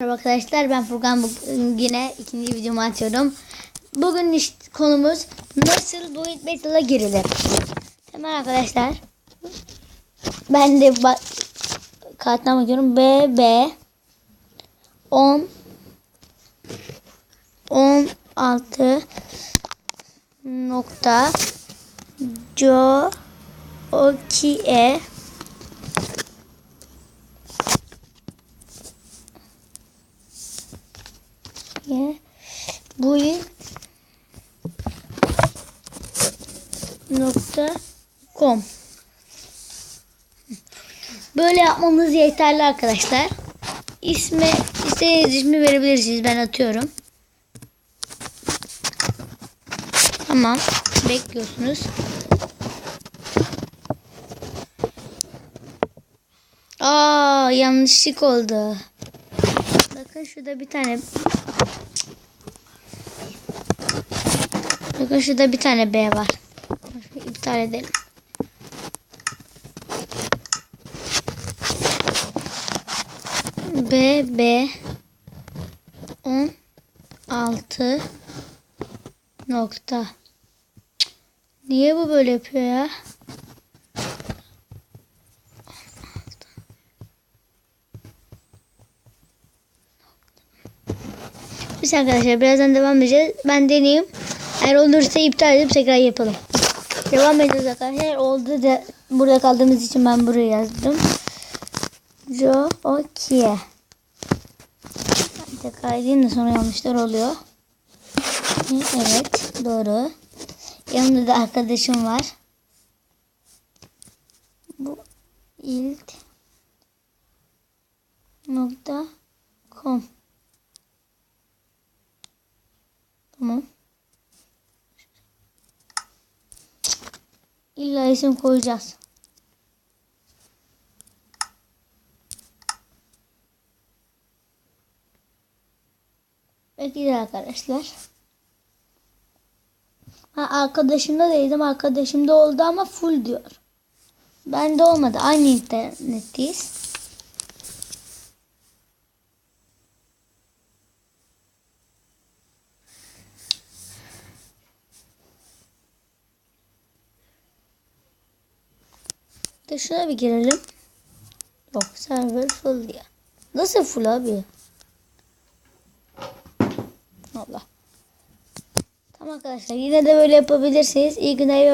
Merhaba arkadaşlar ben Furkan. Bugün yine ikinci videomu açıyorum. Bugün işte konumuz nasıl Hit Battle'a girilir. Hemen arkadaşlar. Ben de ba- karttan bakıyorum. B B. 10 16 nokta. Jo Okie Ye. Bu il nokta com. Böyle yapmamız yeterli arkadaşlar. İsmi istediğiniz ismi verebilirsiniz. Ben atıyorum. Tamam. Bekliyorsunuz. Aa yanlışlık oldu. Bakın şurada bir tane Bakın şurada bir tane B var. İptal edelim. B B 16 nokta. Niye bu böyle yapıyor ya? Biz arkadaşlar birazdan devam edeceğiz. Ben deneyeyim. Eğer olursa iptal edip tekrar yapalım. Devam ediyoruz arkadaşlar. Oldu da burada kaldığımız için ben buraya yazdım. Jo Okie. Tekrar edeyim de sonra yanlışlar oluyor. Evet doğru. Yanımda da arkadaşım var. Bu ilk nokta com. Tamam. İlla isim koyacağız. Peki arkadaşlar. Ha, arkadaşımda değildim. Arkadaşımda oldu ama full diyor. Bende olmadı. Aynı internetteyiz. De şuna bir girelim. Yok server full diye. Nasıl full abi? Allah. Tamam arkadaşlar yine de böyle yapabilirsiniz. İyi günler ve